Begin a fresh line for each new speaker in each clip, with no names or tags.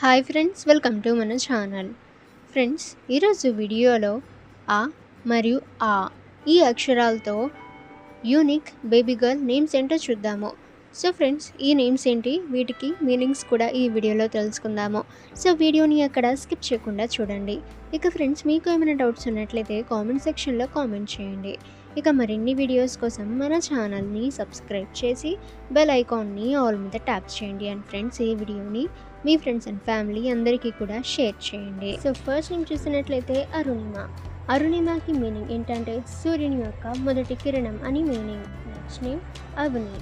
Hi friends welcome to మన channel friends ఈరోజు వీడియోలో ఆ మరియు ఆ ఈ అక్షరాలతో యూనిక్ బేబీ గర్ల్ నేమ్స్ ఏంటో చూద్దాము. సో ఫ్రెండ్స్ ఈ నేమ్స్ ఏంటి? వీటికి మీనింగ్స్ కూడా ఈ వీడియోలో తెలుసుకుందాము. సో వీడియోని అక్కడ స్కిప్ చేయకుండా చూడండి. ఇక ఫ్రెండ్స్ మీకు ఏమైనా డౌట్స్ ఉన్నట్లయితే కామెంట్ సెక్షన్లో కామెంట్ చేయండి. ఇక మరిన్ని వీడియోస్ కోసం మన ఛానల్ని సబ్స్క్రైబ్ చేసి బెల్ ఐకాన్ని ఆల్ మీద ట్యాప్ చేయండి అండ్ ఫ్రెండ్స్ ఈ వీడియోని మీ ఫ్రెండ్స్ అండ్ ఫ్యామిలీ అందరికీ కూడా షేర్ చేయండి. సో ఫస్ట్ నేను చూసినట్లయితే అరుణిమ. అరుణిమకి మీనింగ్ ఏంటంటే సూర్యుని యొక్క మొదటి కిరణం అని మీనింగ్ నెక్స్ట్ నేమ్ అవని.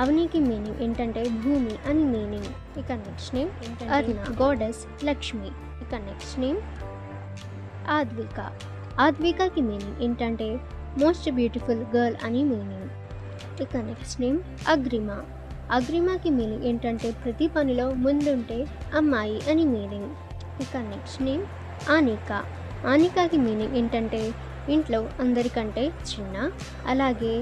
అవనికి మీనింగ్ ఏంటంటే భూమి అని మీనింగ్ ఇక next name Aruna goddess Lakshmi. ఇక నెక్స్ట్ నేమ్ ఆద్విక. ఆద్వికకి మీనింగ్ ఏంటంటే మోస్ట్ బ్యూటిఫుల్ గర్ల్ అని మీనింగ్ ఇక నెక్స్ట్ నేమ్ అగ్రిమ. అగ్రిమకి మీనింగ్ ఏంటంటే ప్రతి పనిలో ముందుంటే అమ్మాయి అని మీనింగ్ ఇక నెక్స్ట్ నేమ్ ఆనిక. ఆనికాకి మీనింగ్ ఏంటంటే ఇంట్లో అందరికంటే చిన్న అలాగే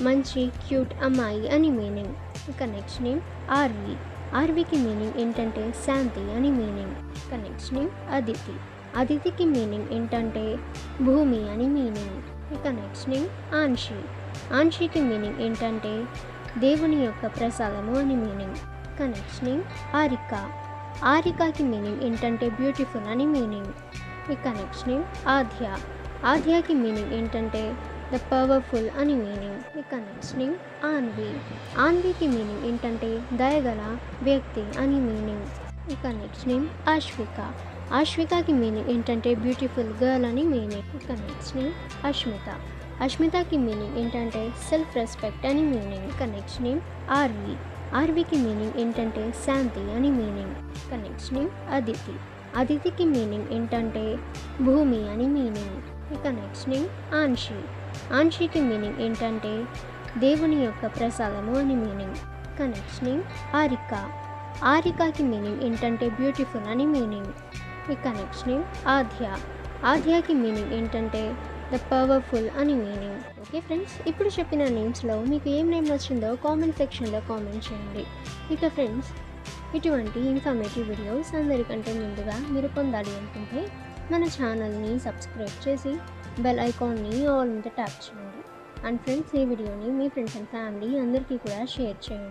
మంచి క్యూట్ అమ్మాయి అని మీనింగ్. ఇక నెక్స్ట్ నేమ్ ఆర్వి ఆర్వికి మీనింగ్ ఏంటంటే శాంతి అని మీనింగ్. ఇక నెక్స్ట్ నేమ్ అదితి. అదితికి మీనింగ్ ఏంటంటే భూమి అని మీనింగ్. ఇక నెక్స్ట్ నేమ్ ఆన్షి ఆన్షికి మీనింగ్ ఏంటంటే దేవుని యొక్క ప్రసాదము అని మీనింగ్. ఇక నెక్స్ట్ నేమ్ ఆరిక. ఆరికాకి మీనింగ్ ఏంటంటే బ్యూటిఫుల్ అని మీనింగ్. ఇక నెక్స్ట్ నేమ్ ఆధ్య ఆధ్యాకి మీనింగ్ ఏంటంటే ద పవర్ఫుల్ అని మీనింగ్ ఇక నెక్స్ట్ నేమ్ ఆన్వి ఆన్వికి మీనింగ్ ఏంటంటే దయగల వ్యక్తి అని మీనింగ్ ఇక నెక్స్ట్ నేమ్ అశ్విక. అశ్వికకి మీనింగ్ ఏంటంటే బ్యూటిఫుల్ గర్ల్ అని మీనింగ్ ఇక నెక్స్ట్ నేమ్ అష్మిత అష్మితకి మీనింగ్ ఏంటంటే సెల్ఫ్ రెస్పెక్ట్ అని మీనింగ్ ఇక నెక్స్ట్ నేమ్ ఆర్వి ఆర్వికి మీనింగ్ ఏంటంటే శాంతి అని మీనింగ్ ఇక నెక్స్ట్ నేమ్ అదితి. అదితికి మీనింగ్ ఏంటంటే భూమి అని మీనింగ్ ఇక నెక్స్ట్ నేమ్ ఆన్షి ఆన్షికి మీనింగ్ ఏంటంటే దేవుని యొక్క ప్రసాదము అని మీనింగ్. ఇక నేమ్ ఆరిక ఆరికాకి మీనింగ్ ఏంటంటే బ్యూటిఫుల్ అని మీనింగ్. ఈ నెక్స్ట్ నేమ్ ఆధ్య ఆధ్యాకి మీనింగ్ ఏంటంటే ద పవర్ఫుల్ అని మీనింగ్. ఓకే ఫ్రెండ్స్ ఇప్పుడు చెప్పిన నేమ్స్లో మీకు ఏం నేమ్ నచ్చిందో కామెంట్ సెక్షన్లో కామెంట్ చేయండి. ఇక ఫ్రెండ్స్ ఇటువంటి ఇన్ఫర్మేటివ్ వీడియోస్ అందరికంటే ముందుగా మీరు పొందాలి అనుకుంటే మన ఛానల్ని సబ్స్క్రైబ్ చేసి బెల్ ఐకాన్ని ఆల్ మీద ట్యాప్ చేయండి. అండ్ ఫ్రెండ్స్ ఈ వీడియోని మీ ఫ్రెండ్స్ అండ్ ఫ్యామిలీ అందరికీ కూడా షేర్ చేయండి.